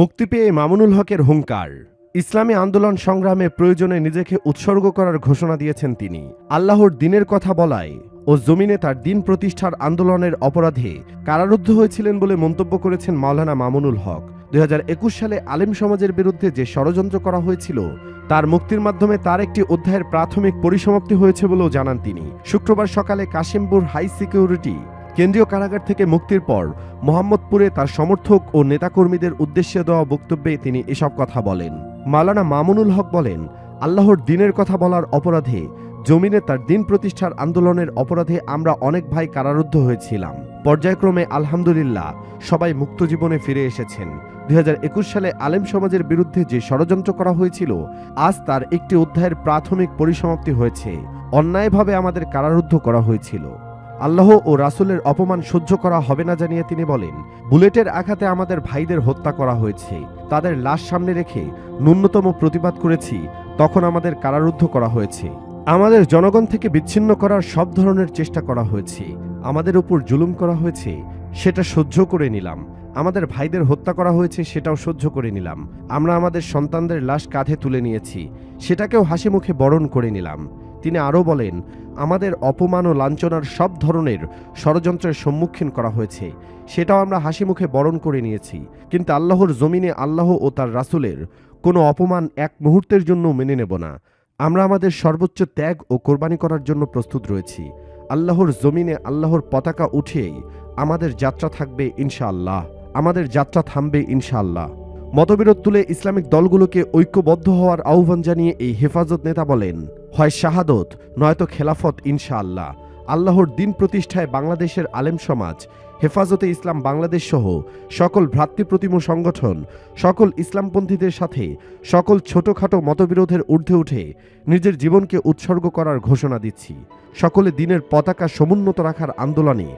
মুক্তি পেয়ে মামুনুল হকের হুঙ্কার। ইসলামী আন্দোলন সংগ্রামে প্রয়োজনে নিজেকে উৎসর্গ করার ঘোষণা দিয়েছেন তিনি। আল্লাহর দিনের কথা বলায় ও জমিনে তার দিন প্রতিষ্ঠার আন্দোলনের অপরাধে কারারুদ্ধ হয়েছিলেন বলে মন্তব্য করেছেন মাওলানা মামুনুল হক। দু হাজার একুশ সালে আলেম সমাজের বিরুদ্ধে যে ষড়যন্ত্র করা হয়েছিল, তার মুক্তির মাধ্যমে তার একটি অধ্যায়ের প্রাথমিক পরিসমাপ্তি হয়েছে বলেও জানান তিনি। শুক্রবার সকালে কাশিমপুর হাই সিকিউরিটি কেন্দ্রীয় কারাগার থেকে মুক্তির পর মোহাম্মদপুরে তার সমর্থক ও নেতাকর্মীদের উদ্দেশ্যে দেওয়া বক্তব্যে তিনি এসব কথা বলেন। মালানা মামুনুল হক বলেন, আল্লাহর দিনের কথা বলার অপরাধে, জমিনে তার দিন প্রতিষ্ঠার আন্দোলনের অপরাধে আমরা অনেক ভাই কারারুদ্ধ হয়েছিলাম। পর্যায়ক্রমে আলহামদুলিল্লাহ, সবাই মুক্ত জীবনে ফিরে এসেছেন। দুই হাজার একুশ সালে আলেম সমাজের বিরুদ্ধে যে ষড়যন্ত্র করা হয়েছিল, আজ তার একটি অধ্যায়ের প্রাথমিক পরিসমাপ্তি হয়েছে। অন্যায়ভাবে আমাদের কারারুদ্ধ করা হয়েছিল। আল্লাহ ও রাসূলের অপমান সহ্য করা হবে না জানিয়ে তিনি বলেন, বুলেটের আঘাতে আমাদের ভাইদের হত্যা করা হয়েছে। তাদের লাশ সামনে রেখে ন্যূনতম প্রতিবাদ করেছি, তখন আমাদের কারারুদ্ধ করা হয়েছে। আমাদের জনগণ থেকে বিচ্ছিন্ন করার সব ধরনের চেষ্টা করা হয়েছে। আমাদের উপর জুলুম করা হয়েছে, সেটা সহ্য করে নিলাম। আমাদের ভাইদের হত্যা করা হয়েছে, সেটাও সহ্য করে নিলাম। আমরা আমাদের সন্তানদের লাশ কাঁধে তুলে নিয়েছি, সেটাকেও হাসি মুখে বরণ করে নিলাম। তিনি আরও বলেন, আমাদের অপমান ও লাঞ্ছনার সব ধরনের ষড়যন্ত্রের সম্মুখীন করা হয়েছে। সেটাও আমরা হাসি মুখে বরণ করে নিয়েছি। কিন্তু আল্লাহর জমিনে আল্লাহ ও তার রাসুলের কোনো অপমান এক মুহূর্তের জন্য মেনে নেব না। আমরা আমাদের সর্বোচ্চ ত্যাগ ও কোরবানি করার জন্য প্রস্তুত রয়েছি। আল্লাহর জমিনে আল্লাহর পতাকা উঠিয়েই আমাদের যাত্রা থাকবে ইনশাআল্লাহ। আমাদের যাত্রা থামবে ইনশাআল্লাহ। মতবিরোধ তুলে ইসলামিক দলগুলোকে ঐক্যবদ্ধ হওয়ার আহ্বান জানিয়ে এই হেফাজত নেতা বলেন, হয় শাহাদত নয়তো খেলাফত, ইনশাআল্লাহ। আল্লাহর দিন প্রতিষ্ঠায় বাংলাদেশের আলেম সমাজ, হেফাজতে ইসলাম বাংলাদেশ সহ সকল ভ্রাতৃপ্রতিম সংগঠন, সকল ইসলামপন্থীদের সাথে সকল ছোটখাটো মতবিরোধের ঊর্ধ্বে উঠে নিজের জীবনকে উৎসর্গ করার ঘোষণা দিচ্ছি। সকলে দিনের পতাকা সমুন্নত রাখার আন্দোলনে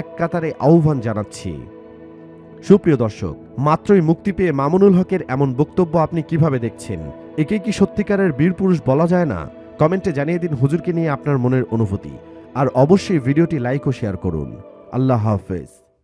এক কাতারে আহ্বান জানাচ্ছি। সুপ্রিয় দর্শক, মাত্রই মুক্তি পেয়ে মামুনুল হকের এমন বক্তব্য আপনি কীভাবে দেখছেন? একে কি সত্যিকারের বীর পুরুষ বলা যায় না? কমেন্টে জানিয়ে দিন হুজুরকে নিয়ে আপনার মনের অনুভূতি। আর অবশ্যই ভিডিওটি লাইক ও শেয়ার করুন। আল্লাহ হাফেজ।